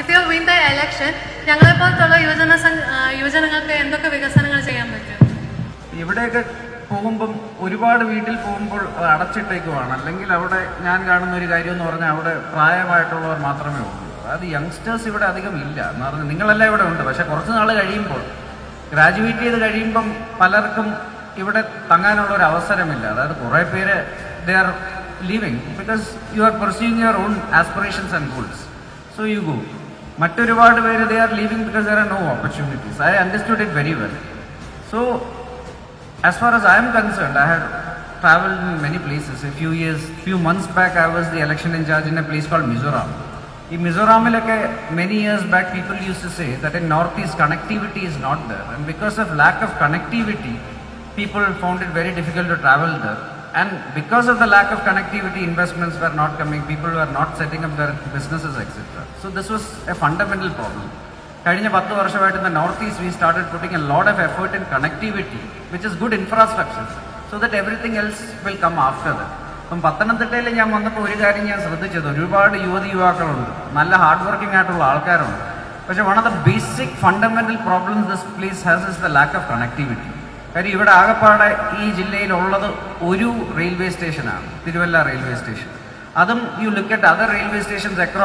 If you win the election ഞങ്ങളെ പോലത്തുള്ള യുവജന യുവജനങ്ങൾക്ക് എന്തൊക്കെ വികസനങ്ങൾ ചെയ്യാൻ പറ്റും? ഇവിടെയൊക്കെ പോകുമ്പം ഒരുപാട് വീട്ടിൽ പോകുമ്പോൾ അടച്ചിട്ടേക്കുവാണ്. അല്ലെങ്കിൽ അവിടെ ഞാൻ കാണുന്ന ഒരു കാര്യം എന്ന് പറഞ്ഞാൽ അവിടെ പ്രായമായിട്ടുള്ളവർ മാത്രമേ ഉള്ളൂ. അത് യങ്സ്റ്റേഴ്സ് ഇവിടെ അധികം ഇല്ല എന്ന് പറഞ്ഞാൽ നിങ്ങളെല്ലാം ഇവിടെ ഉണ്ട്. പക്ഷെ കുറച്ച് നാൾ കഴിയുമ്പോൾ ഗ്രാജുവേറ്റ് ചെയ്ത് കഴിയുമ്പം പലർക്കും ഇവിടെ തങ്ങാനുള്ള ഒരു അവസരമില്ല. അതായത് കുറേ പേര് they are leaving because you are pursuing your own aspirations and goals so you go മറ്റൊരുപാട് പേര് they are leaving because there are no opportunities I understood it very well so as far as I am concerned, I had traveled in many places. A few years, few months back, I was the election in charge in a place called Mizoram. In Mizoramilake, many years back, people used to say that in Northeast connectivity is not there, and because of lack of connectivity, people found it very difficult to travel there. And because of the lack of connectivity, investments were not coming, people were not setting up their businesses, etc. So this was a fundamental problem. കഴിഞ്ഞ പത്ത് വർഷമായിട്ട് ഇന്ന് north east we started putting a lot of effort in connectivity which is good infrastructure so that everything else will come after the അപ്പം പത്തനംതിട്ടയിൽ ഞാൻ വന്നപ്പോൾ ഒരു കാര്യം ഞാൻ ശ്രദ്ധിച്ചത്. ഒരുപാട് യുവതി യുവാക്കളുണ്ട്. നല്ല ഹാർഡ് വർക്കിംഗ് ആയിട്ടുള്ള ആൾക്കാരുണ്ട്. പക്ഷേ one of the basic fundamental problems this place has is the lack of connectivity കാര്യം ഇവിടെ ആകപ്പാടെ ഈ ജില്ലയിലുള്ളത് ഒരു റെയിൽവേ സ്റ്റേഷനാണ് തിരുവല്ല റെയിൽവേ സ്റ്റേഷൻ. അതും you look at other railway stations across